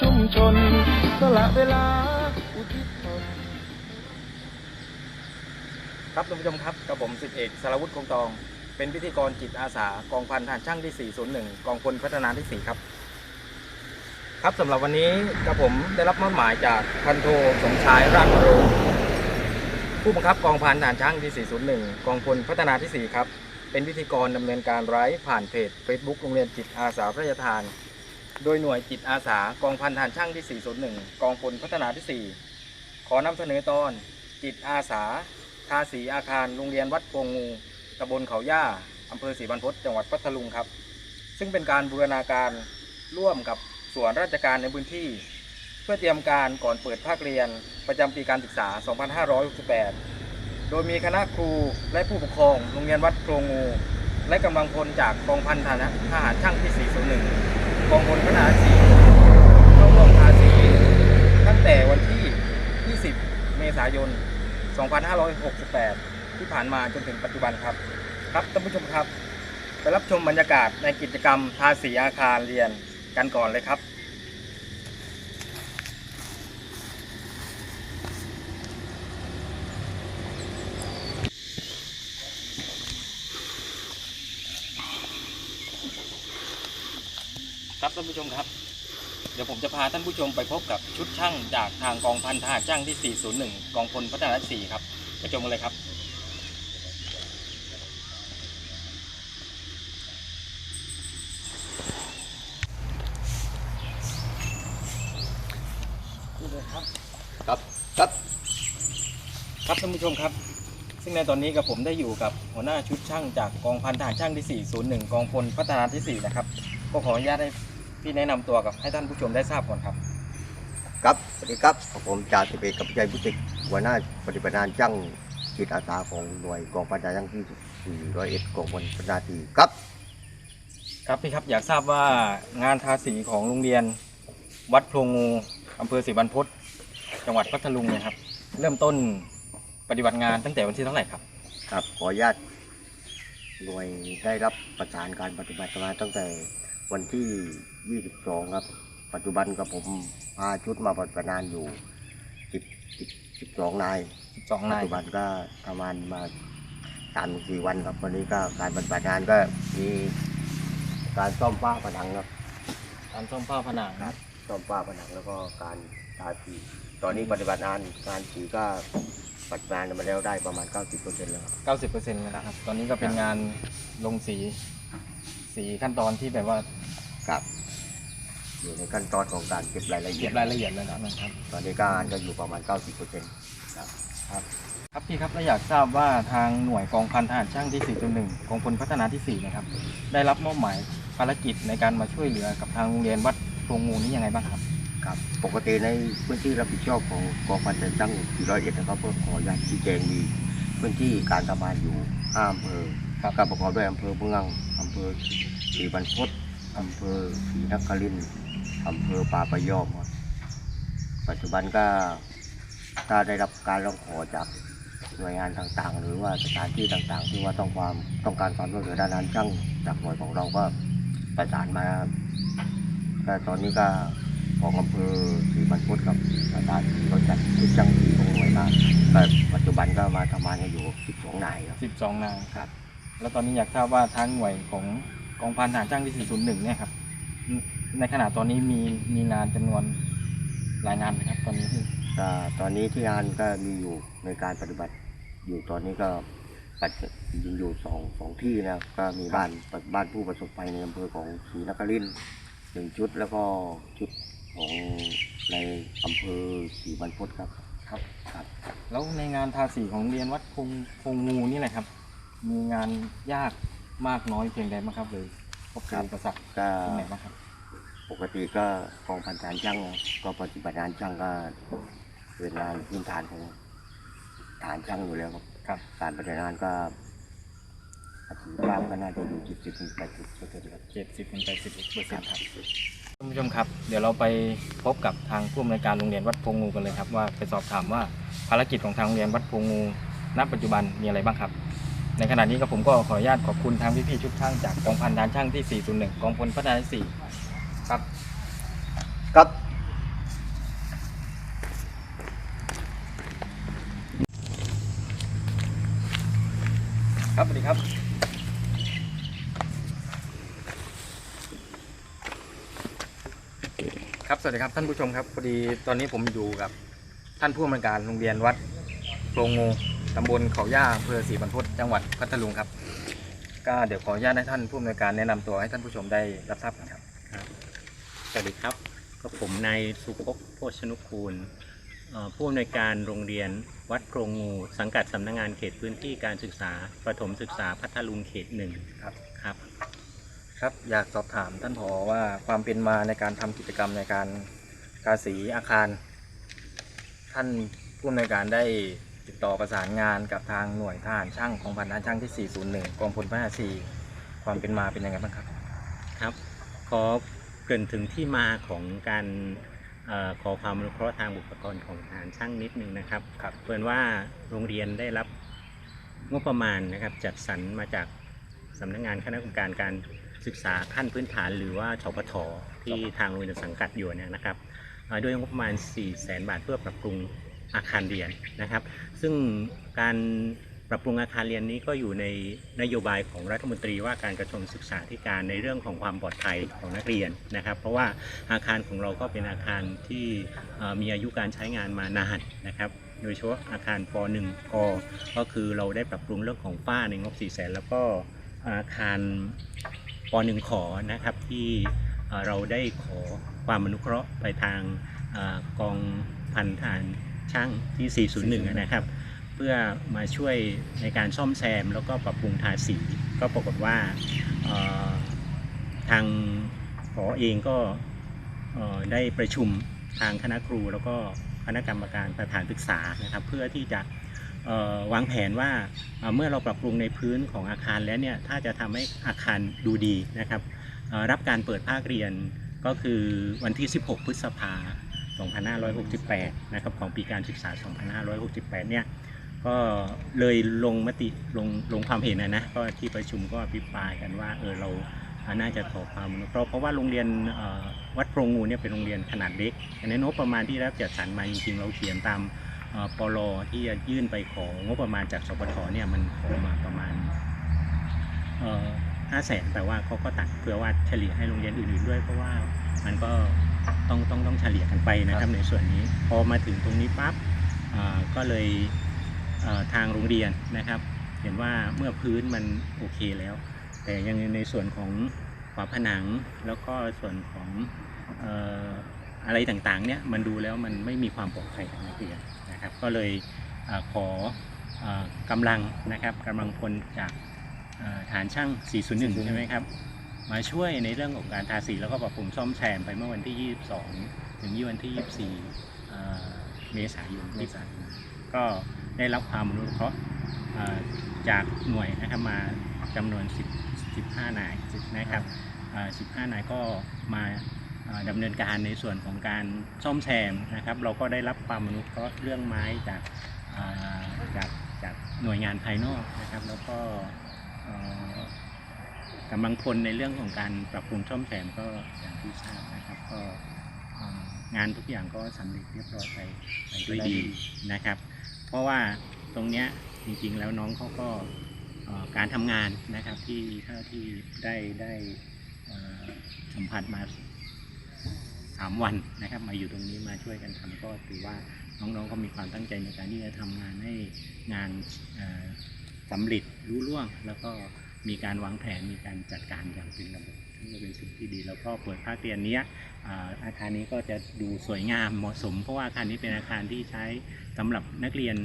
ชน สละเวลา อุทิศตนครับท่านผู้ชมครับกับผมสิบเอกสารวุฒิคงตอง เป็นพิธีกรจิตอาสากองพันทหารช่างที่ 401 กองพลพัฒนาที่ 4 ครับ ครับสำหรับวันนี้กับผมได้รับมอบหมายจากพันโทสมชายราชโรมผู้บังคับกองพันทหารช่างที่ 401 กองพลพัฒนาที่ 4 ครับเป็นพิธีกรดำเนินการไลฟ์ผ่านเพจ Facebook โรงเรียนจิตอาสาพระราชทาน โดยหน่วยจิตอาสากองพันทหารช่างที่ 401 กองพลพัฒนาที่ 4 ขอนำเสนอตอน จิตอาสา ทาสีอาคารโรงเรียนวัดโพงงูตำบลเขาย่าอำเภอศรีบรรพตจังหวัดพัทลุงครับ ซึ่งเป็นการบูรณาการร่วมกับส่วนราชการในพื้นที่ เพื่อเตรียมการก่อนเปิดภาคเรียนประจำปีการศึกษา 2568 โดยมีคณะครูและผู้ปกครองโรงเรียนวัดโพงงู และกำลังพลจากกองพันทหารทหารช่างที่ 401 กองพลพฒนาซีเข้าร่วมทาสีตั้งแต่วันที่ 20 เมษายน 2568 ที่ผ่านมาจนถึงปัจจุบันครับ ครับท่านผู้ชมครับ ไปรับชมบรรยากาศในกิจกรรมทาสีอาคารเรียนกันก่อนเลยครับ ท่านผู้ชมครับ เดี๋ยวผมจะพาท่านผู้ชมไปพบกับชุดช่างจากทางกองพันทหารช่างที่ 401 กองพลพัฒนาที่4ครับไปชมกันเลยครับนี่เลยครับครับครับครับท่านผู้ชมครับ ซึ่งในตอนนี้กับผมได้อยู่กับหัวหน้าชุดช่างจากกองพันทหารช่างที่ 401 กองพลพัฒนาที่ 4 นะครับ ก็ขออนุญาตให้ พี่แนะนำตัวกับให้ท่านผู้ชมได้ทราบก่อนครับ ครับสวัสดีครับผมจ่าสิบเอกกับใจพุทธิกหัวหน้าปฏิบัติงานช่างจิตอาสาของหน่วยกองพันทหารช่างที่สี่ร้อยเอ็ดกองพลพัฒนาทีครับ ครับพี่ครับอยากทราบว่างานทาสีของโรงเรียน วัดโพรงงูอำเภอศรีบรรพตจังหวัดพัทลุงเนี่ยครับ เริ่มต้นปฏิบัติงานตั้งแต่วันที่เท่าไหร่ครับ ครับขออนุญาตหน่วยได้รับประสานการปฏิบัติงานตั้งแต่ วันที่ 22 ครับ ปัจจุบันกับผมพาชุดมาปฏิบัติงานอยู่ 10 10 12นาย12ปันาจยจุบันก็ประมาณมาสามสี่วันครับวันนี้ก็การปฏิบัติงานก็มีการซ่อมฝ้าผนังครับการซ่อมฝ้าผนังซ่อมฝ้าผนังแล้วก็การทาสีตอนนี้ปฏิบัติงานการสีก็ปฏิบัติงานมาแล้วได้ประมาณ 90%แล้วครับ 90%แล้วนะครับ ตอนนี้ก็เป็นงานลงสี สีขั้นตอนที่แบบว่าครับ อยู่ในขั้นตอนของการเก็บรายละเอีเก็ยดบรายละเอียดแล้วนะครับ ตอนนี้ก็งานก็อยู่ประมาณ 90%ครับ ครับพี่ครับและอยากทราบว่าทางหน่วยกองพันทหารช่างที่ 4.1กองพลพัฒนาที่ 4 นะครับ ได้รับมอบหมายภารกิจในการมาช่วยเหลือกับทางโรงเรียนวัดโพรงงูนี่ยังไงบ้างครับ ครับปกติในพื้นที่รับผิดชอบของกองพันจังที่ร้อยเอ็ดนะครับเพื่อขออนุญาตชี้แจงมีพื้นที่การทำงานอยู่ห้าอำเภอ ครับก็ประกอบด้วยอำเภอเมืองอำเภอศรีบรรพตอำเภอศรีนครินทร์อำเภอป่าประยอมครับปัจจุบันก็ถ้าได้รับการร้องขอจากหน่วยงานต่างๆ หรือว่าสถานที่ต่างๆ ที่ว่าต้องความต้องการความช่วยเหลือด้านนั้นช่างจากหน่วยของเราก็ประสานมาก็ตอนนี้ก็ของอำเภอศรีบรรพตกับสถานที่เราจัดชุดช่างที่ของหน่วยมาก็ปัจจุบันก็มาทำงานกันอยู่ 12 นายครับ 12 นายครับ แล้วตอนนี้อยากทราบว่าทางหน่วยของกองพันทหารช่างที่401 เนี่ยครับ ในขณะตอนนี้มีมีงานจำนวนหลายงานไหมครับ ตอนนี้ที่ก็ตอนนี้ที่งานก็มีอยู่ในการปฏิบัติ อยู่ตอนนี้ก็ปัจจุบันอยู่สองสองที่นะครับก็มีบ้านบ้านผู้ประสบภัยในอำเภอของศรีนครินทร์หนึ่งชุดแล้วก็ชุดของในอำเภอศรีบรรพตครับครับ ครับ แล้วในงานทาสีของโรงเรียนวัดพงพงงูนี่แหละครับ มีงานยากมากน้อยเพียงใดบ้างครับเลยพบเจออุปสรรคก็ตรงไหนบ้างครับปกติก็กองพันฐานช่างก็ปฏิบัติงานช่างก็เป็นงานพื้นฐานของฐานช่างอยู่แล้วครับครับการปฏิบัติงานก็ประสิทธิภาพก็น่าจะอยู่จุดสิบถึงแปดสิบเปอร์เซ็นต์ครับเจ็ดสิบถึงแปดสิบเปอร์เซ็นต์ครับท่านผู้ชมครับ เดี๋ยวเราไปพบกับทางผู้อำนวยการโรงเรียนวัดพงงูกันเลยครับว่าไปสอบถามว่าภารกิจของทางโรงเรียนวัดพงงูณปัจจุบันมีอะไรบ้างครับ ในขณะนี้ก็ผมก็ขออนุญาตขอบคุณทางพี่ๆชุดช่างจากกองพันดานช่างที่ 401 กองพลพัฒนาที่4ครับ ครับ ครับสวัสดีครับ ครับ สวัสดีครับท่านผู้ชมครับพอดีตอนนี้ผมอยู่กับท่านผู้อำนวยการโรงเรียนวัดโรงงู ตำบลเขาย่าอำเภอศรีบรรพตจังหวัดพัทลุงครับ ก็เดี๋ยวขออนุญาตให้ท่านผู้อำนวยการแนะนำตัวให้ท่านผู้ชมได้รับทราบกันครับสวัสดีครับก็ผมนายสุภพโภชนุกูลเอ่อผู้อำนวยการโรงเรียนวัดโพรงงูสังกัดสำนักงานเขตพื้นที่การศึกษาประถมศึกษาพัทลุงเขตหนึ่งครับ ครับ ครับอยากสอบถามท่านผอว่าความเป็นมาในการทำกิจกรรมในการกาสีอาคาร ท่านผู้อำนวยการได้ ติดต่อประสานงานกับทางหน่วยทหารช่างของพันทหารช่างที่ 401 กองพลพระนาซีความเป็นมาเป็นยังไงบ้างครับ ครับขอเกริ่นถึงที่มาของการเออขอความอนุเคราะห์ทางบุคลากรของทหารช่างนิดนึงนะครับครับเพื่อนว่าโรงเรียนได้รับงบประมาณนะครับจัดสรรมาจากสำนักงานคณะกรรมการการศึกษาขั้นพื้นฐานหรือว่าชปทที่ทางโรงเรียนสังกัดอยู่เนี่ยนะครับเอ่อด้วยงบประมาณ 4 0 0แสนบาทเพื่อปรับปรุง อาคารเรียนนะครับ ซึ่งการปรับปรุงอาคารเรียนนี้ก็อยู่ในนโยบายของรัฐมนตรีว่าการกระทรวงศึกษาธิการในเรื่องของความปลอดภัยของนักเรียนนะครับ เพราะว่าอาคารของเราก็เป็นอาคารที่มีอายุการใช้งานมานานนะครับโดยเฉพาะอาคารป .1 กก็คือเราได้ปรับปรุงเรื่องของฝ้าในงบ4 0 0แสนแล้วก็อาคารป .1 ขอนะครับที่เราได้ขอความอนุเคราะห์ไปทางอกองพันทหาร ช่างที่ 401 นะครับ เพื่อมาช่วยในการซ่อมแซม แล้วก็ปรับปรุงทาสี ก็ปรากฏว่าทางผอเองก็ได้ประชุมทางคณะครู แล้วก็คณะกรรมการสถานศึกษานะครับ เพื่อที่จะวางแผนว่าเมื่อเราปรับปรุงในพื้นของอาคารแล้วเนี่ยถ้าจะทำให้อาคารดูดีนะครับรับการเปิดภาคเรียนก็คือวันที่ 16 พฤษภา 2568 นะครับของปีการศึกษา 2568 เนี่ยก็เลยลงมติลงลงความเห็นนะนะก็ที่ประชุมก็อภิปรายกันว่าเออเราน่าจะขอความอนุเคราะห์เพราะว่าโรงเรียนวัดโพรงงูเนี่ยเป็นโรงเรียนขนาดเล็กอันนี้งบประมาณที่รับจัดสรรมาจริงๆเราเขียนตามเอ่อที่จะยื่นไปของบประมาณจากสปทเนี่ยมันขอมาประมาณห้าแสนแต่ว่าเขาก็ตัดเพื่อว่าเฉลี่ยให้โรงเรียนอื่นๆด้วยเพราะว่ามันก็ ต้องต้องต้องเฉลี่ยกันไปนะครับในส่วนนี้พอมาถึงตรงนี้ปั๊บอ่าก็เลยเอ่อทางโรงเรียนนะครับ เห็นว่าเมื่อพื้นมันโอเคแล้ว แต่ยังในส่วนของฝาผนังแล้วก็ส่วนของเอ่ออะไรต่างๆเนี่ยมันดูแล้วมันไม่มีความปลอดภัยกับนักเรียนนะครับ ก็เลยเออขอเออกำลังนะครับกำลังพลจากเอ่อฐานช่าง 401 ใช่ไหมครับ มาช่วยในเรื่องของการทาสีแล้วก็ปรับปรุงซ่อมแซมไปเมื่อวันที่ 22 ถึงวันที่ 24 เมษายนที่ผ่านมาก็ได้รับความอนุเคราะห์จากหน่วยนะครับมาจำนวน 10 15 นายนะครับ 15 นายก็มาดำเนินการในส่วนของการซ่อมแซมนะครับ เราก็ได้รับความอนุเคราะห์เรื่องไม้จากจากจากหน่วยงานภายนอกนะครับ แล้วก็ เอ่อกำลังพลในเรื่องของการปรับปรุงซ่อมแซมก็อย่างที่ทราบนะครับก็งานทุกอย่างก็สำเร็จเรียบร้อยไปไปด้วยดีนะครับ เพราะว่าตรงเนี้ยจริงๆแล้วน้องเขาก็การทำงานนะครับที่เท่าที่ได้ได้สัมผัสมาสามวันนะครับ มาอยู่ตรงนี้มาช่วยกันทำก็ถือว่าน้องๆก็มีความตั้งใจในการที่จะทำงานให้งานสำเร็จรู้ล่วงแล้วก็ มีการวางแผนมีการจัดการอย่างเป็นระบบนี่ก็เป็นสิ่งที่ดีแล้วก็เปิดภาคเรียนนี้อาคารนี้ก็จะดูสวยงามเหมาะสม เพราะว่าอาคารนี้เป็นอาคารที่ใช้สำหรับนักเรียน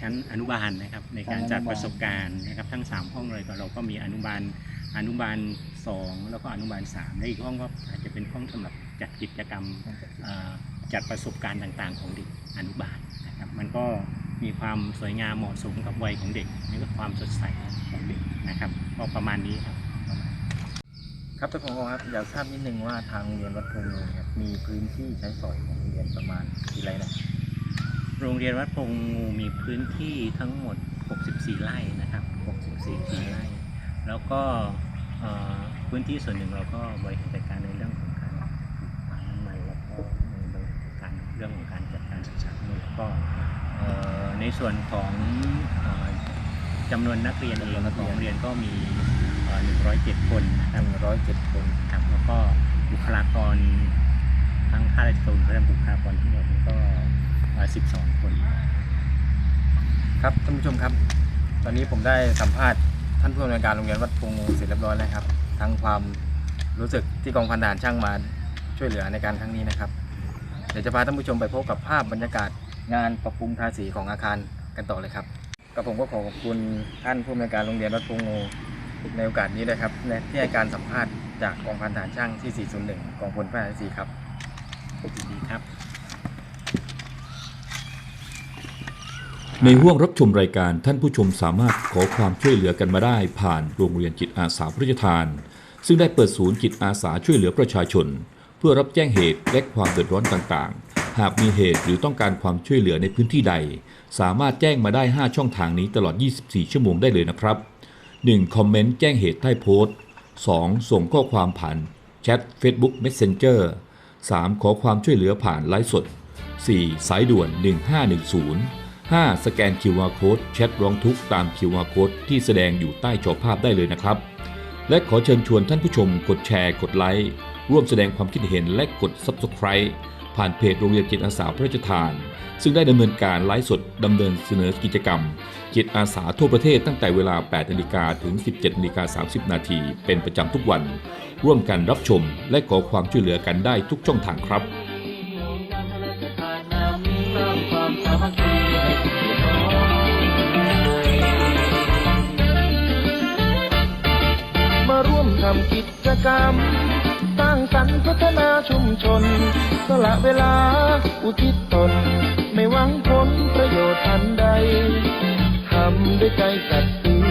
ชั้นอนุบาลนะครับในการจัดประสบการณ์นะครับทั้ง 3 ห้องเลยก็เราก็มีอนุบาลอนุบาล 2 แล้วก็อนุบาล3และอีกห้องก็อาจจะเป็นห้องสำหรับจัดกิจกรรมจัดประสบการณ์ต่างๆ ของเด็กอนุบาลนะครับมันก็ มีความสวยงามเหมาะสมกับวัยของเด็กนี่ก็ความสดใสของเด็กนะครับก็ประมาณนี้ครับ ครับท่านผอครับอยากทราบนิดนึงว่าทางโรงเรียนวัดโพงงูเนี่ยมีพื้นที่ใช้สอยของโรงเรียนประมาณกี่ไร่นะโรงเรียนวัดพงงูมีพื้นที่ทั้งหมด 64 ไร่นะครับ 64ไร่แล้วก็เอ่อพื้นที่ส่วนหนึ่งเราก็บริหารจัดการใน ในส่วนของเอ่อจำนวนนักเรียนเองจำนวนนักขเรีอยนงโรงเรียนก็มีเอ่อ107 คนนะครับหนึ่งร้อยเจ็ดคนครับแล้วก็บุคลากรทั้งข้าราชการและบุคลากรทั้งหมดนี่ก็เอ่อ12 คน ครับท่านผู้ชมครับ ตอนนี้ผมได้สัมภาษณ์ท่านผู้อำนวยการโรงเรียนวัดพงงูเสร็จเรียบร้อยแล้วครับ ทั้งความรู้สึกที่กองพันทหารช่างมาช่วยเหลือในการครั้งนี้นะครับ เดี๋ยวจะพาท่านผู้ชมไปพบกับภาพบรรยากาศ งานปรับปรุงทาสีของอาคารกันต่อเลยครับกับผมก็ขอขอบคุณท่านผู้อำนวยการโรงเรียนวัดพงงูในโอกาสนี้ด้วยครับและที่ให้การสัมภาษณ์จากกองพันทหารช่างที่ 401 กองพลพระนที่4ครับยินดีครับ ในห่วงรับชมรายการท่านผู้ชมสามารถขอความช่วยเหลือกันมาได้ผ่านโรงเรียนจิตอาสาพระราชทาน ซึ่งได้เปิดศูนย์จิตอาสาช่วยเหลือประชาชน เพื่อรับแจ้งเหตุและความเดือดร้อนต่างๆ หากมีเหตุหรือต้องการความช่วยเหลือในพื้นที่ใด สามารถแจ้งมาได้ 5 ช่องทางนี้ตลอด 24 ชั่วโมงได้เลยนะครับ 1. คอมเมนต์แจ้งเหตุใต้โพสต์ 2. ส่งข้อความผ่านแชท Facebook Messenger 3. ขอความช่วยเหลือผ่านไลฟ์สด 4. สายด่วน 1510 5. สแกน QR Code แชทร้องทุกข์ตาม QR Code ที่แสดงอยู่ใต้จอภาพได้เลยนะครับ และขอเชิญชวนท่านผู้ชมกดแชร์ กดไลค์ ร่วมแสดงความคิดเห็นและกด Subscribe ผ่านเพจโรงเรียนจิตอาสาพระราชทาน ซึ่งได้ดำเนินการไลฟ์สดดำเนินเสนอกิจกรรม จิตอาสาทั่วประเทศตั้งแต่เวลา 8นาฬิกาถึง 17นาฬิกา30 นาทีเป็นประจำทุกวัน ร่วมกันรับชมและขอความช่วยเหลือกันได้ทุกช่องทางครับมาร่วมทำกิจกรรม สร้างสรรค์พัฒนาชุมชน สละเวลาอุทิศตน ไม่หวังผลประโยชน์ทันใด ทำด้วยใจสัตย์ซื่อ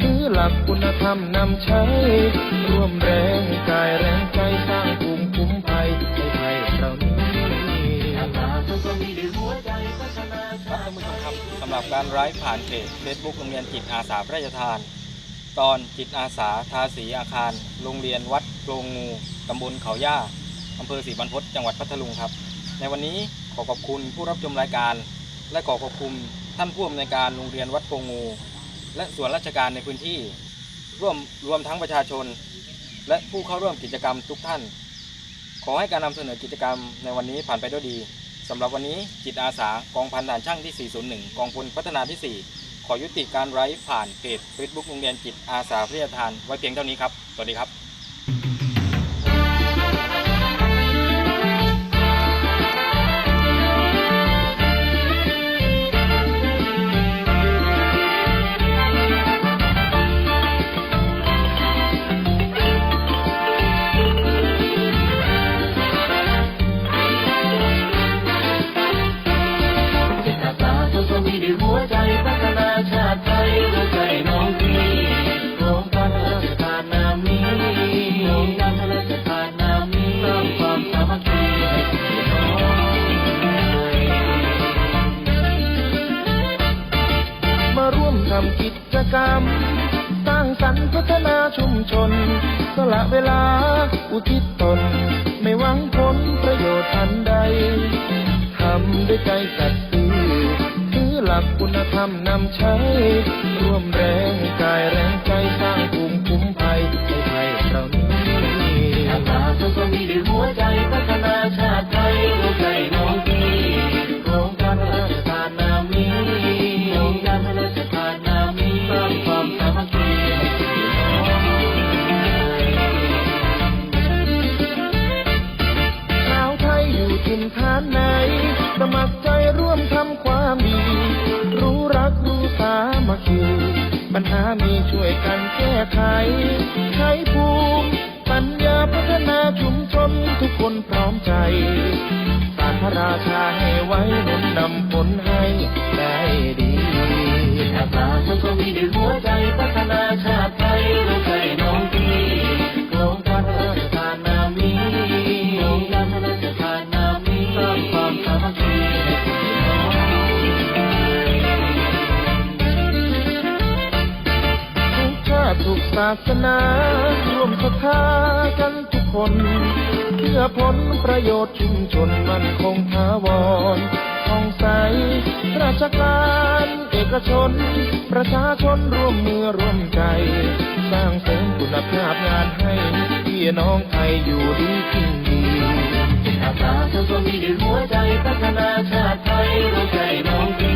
ถือหลักคุณธรรมนำใช้ ร่วมแรงกายแรงใจสร้างภูมิคุ้มภัยให้ไทยเรานี้อาสาทุกคนมีหัวใจพัฒนาบ้านผู้ชมครับสำหรับการไลฟ์ผ่านเพจ Facebook โรงเรียนจิตอาสาพระราชทาน ตอนจิตอาสาทาสีอาคาร โรงเรียนวัด โกงงูตำบลเขาย่าอำเภอศรีบรรพตจังหวัดพัทลุงครับ ในวันนี้ขอขอบคุณผู้รับชมรายการ และขอขอบคุณท่านผู้อำนวยการโรงเรียนวัดโกงงู และส่วนราชการในพื้นที่ ร่วมรวมทั้งประชาชน และผู้เข้าร่วมกิจกรรมทุกท่าน ขอให้การนำเสนอกิจกรรมในวันนี้ผ่านไปด้วยดีสำหรับวันนี้จิตอาสากองพันด่านช่างที่ 401 กองพลพัฒนาที่ 4 ขอยุติการไลฟ์ผ่านเพจ Facebook โรงเรียนจิตอาสาพิทยาทานไว้เพียงเท่านี้ครับ สวัสดีครับ ทำกิจกรรม สร้างสรรค์พัฒนาชุมชน สละเวลาอุทิศตน ไม่หวังผลประโยชน์ทันใด ทำด้วยใจสัตย์ซื่อถือหลักคุณธรรมนำใช้ ร่วมแรงกายแรงใจ อาสาทุกคนมีด้วยหัวใจพัฒนาชาติไทยหัวใจน้องพี่โครงการพระราชทานนามนี้โครงการพระราชทานนามนี้สร้างความสามัคคีให้พี่น้องทุกชาติทุกศาสนารวมศรัทธากันทุกคน เพื่อผลประโยชน์ชุมชนมันคงถาวร่องใส ราชการเอกชน ประชาชนร่วมมือร่วมใจ สร้างเสริมคุณภาพงานให้พี่น้องไทยอยู่ดีกินดีอาสาทำตัวมีด้วยหัวใจพัฒนาชาติไทยรู้ใจน้องพี่